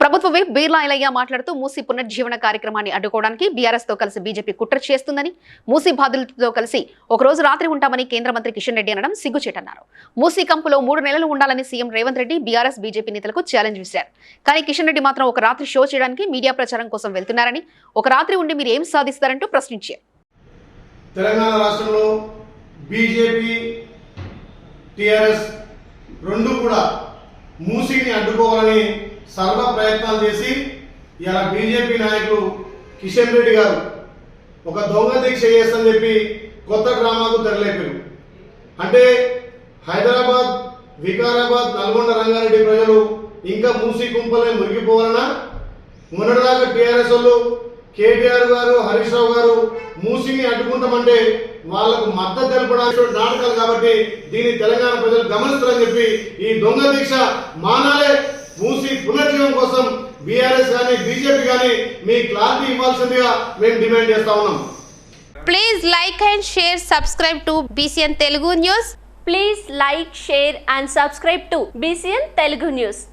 ప్రభుత్వ విప్ బీర్లా ఇలయ్య మాట్లాడుతూ మూసీ పునర్జీవన కార్యక్రమాన్ని అడ్డుకోవడానికి బీఆర్ఎస్తో కలిసి బీజేపీ కుట్ర చేస్తుందని మూసీ బాధితులతో కలిసి ఒక రోజు రాత్రి ఉంటామని కేంద్ర మంత్రి కిషన్ రెడ్డి అనడం సిగ్గుచేటన్నారు. మూసీ కంపులో మూడు నెలలు ఉండాలని CM Revanth Reddy BRS BJP నేతలకు ఛాలెంజ్ విసిరారు. కానీ కిషన్ రెడ్డి మాత్రం ఒక రాత్రి షో చేయడానికి మీడియా ప్రచారం కోసం వెళ్తున్నారని ఒక రాత్రి ఉండి మీరు ఏం సాధిస్తారంటూ ప్రశ్నించారు. తెలంగాణ రాష్ట్రంలో బీజేపీ టిఆర్ఎస్ రెండు కూడా మూసీని అడ్డుకోవాలని సర్వ ప్రయత్నాలు చేసి ఇలా బీజేపీ నాయకుడు కిషన్ రెడ్డి గారు ఒక దొంగ దీక్ష చేస్తని చెప్పి కొత్త గ్రామాలకు తెరలేపారు. అంటే హైదరాబాద్ వికారాబాద్ నల్గొండ రంగారెడ్డి ప్రజలు ఇంకా మూసీ కుంపలే మురిగిపోవాలనా మొన్నటిదాకా టీఆర్ఎస్ వాళ్ళు కేటీఆర్ గారు హరీష్ రావు గారు మూసిని అడ్డుకుంటామంటే వాళ్ళకు మద్దతు తెలపడానికి నాటకాలు కాబట్టి దీన్ని తెలంగాణ ప్రజలు గమనిస్తారని చెప్పి ఈ దొంగ దీక్ష మానాలే మూసి పునర్జీవం కోసం బీఆర్ఎస్ కానీ బీజేపీ కానీ మీ క్లారిటీ ఇవ్వాల్సిందిగా మేము డిమాండ్ చేస్తా ఉన్నాం Please like and share, subscribe to BCN Telugu News. Please like, share and subscribe to BCN Telugu News.